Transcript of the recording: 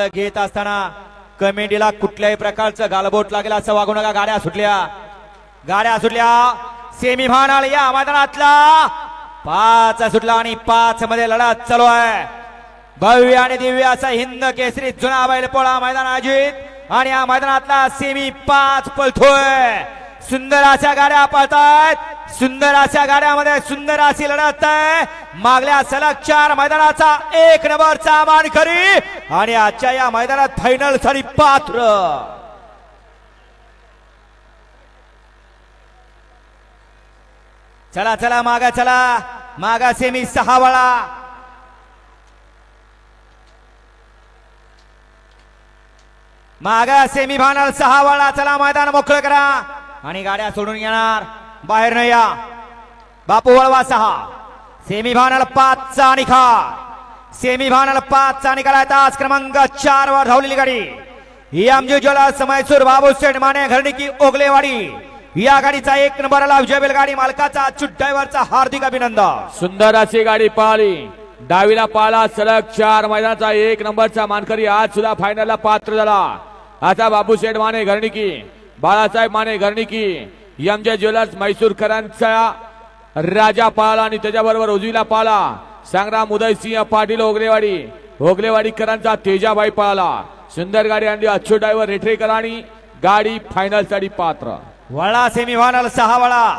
घेत असताना कमेंडीला कुठल्याही प्रकारचं गालबोट लागेल असं वागू नका. गाड्या सुटल्या. गाड्या सुटल्या. सेमी फायनल या मैदानातला. पाच सुटला आणि पाच मध्ये लढत चालू आहे. भव्य आणि दिव्य असा हिंद केसरी जुना बैलपोळा मैदान आयोजित. आणि या मैदानातला सेमी पाच पळतोय. सुंदर अशा गाड्या पळतायत. सुंदर अशा गाड्यामध्ये सुंदर अशी लढत आहे. मागल्या सलग चार मैदानाचा एक नंबरचा मानकरी आणि आजच्या या मैदानात फायनलसाठी पात्र. चला चला मागा चला. मागा सेमी सहा वळा. मागा सेमी फायनल सहा वळा. चला मैदान मोकळं करा. आणि गाड्या सोडून येणार. बाहेर न या. बापू वळवा सहा. सेमी फायनल पाचचा निकाल सेमी फायनल पाचचा निकाल आहे. तास क्रमांक चार वर धावलेली गाडी. ही ज्वेलर्स मैसूर बाबू सेठ माने घरणिकी ओगलेवाडी. या गाडीचा एक नंबरला विजय गाडी मालकाचा अच्युत ड्रायव्हरचा हार्दिक अभिनंदन. सुंदर अशी गाडी पळाली डावीला पाला सलग चार मैदानाचा एक नंबरचा मानकरी आज सुद्धा फायनलला पात्र झाला. आता बाबूशेठ माने घरणिकी. बाळासाहेब माने घरणिकी. एमजे ज्वेलर्स म्हैसूरकरांचा राजा पाळला आणि त्याच्याबरोबर उजवीला पाळला संग्राम उदयसिंह पाटील ओगलेवाडी. ओगलेवाडीकरांचा तेजाबाई पळाला सुंदर गाडी आणली अच्छो ड्रायव्हर रेठरेकर आणि गाडी फायनलसाठी पात्र. वळा सेमी फायनल सहा वळा.